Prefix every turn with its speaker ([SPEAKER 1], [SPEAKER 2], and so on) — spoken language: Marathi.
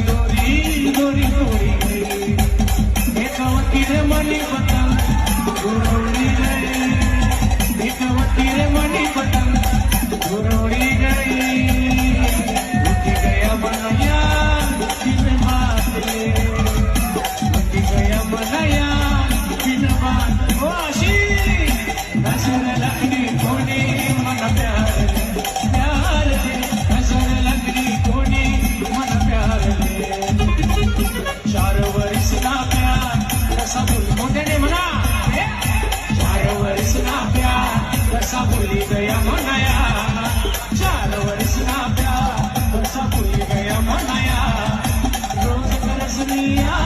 [SPEAKER 1] দরি দরি দরি হে কাকিরে মানি गया मनाया चार वर्ष आपल्या कसा पुरी गया मनाया. रोज करसनिया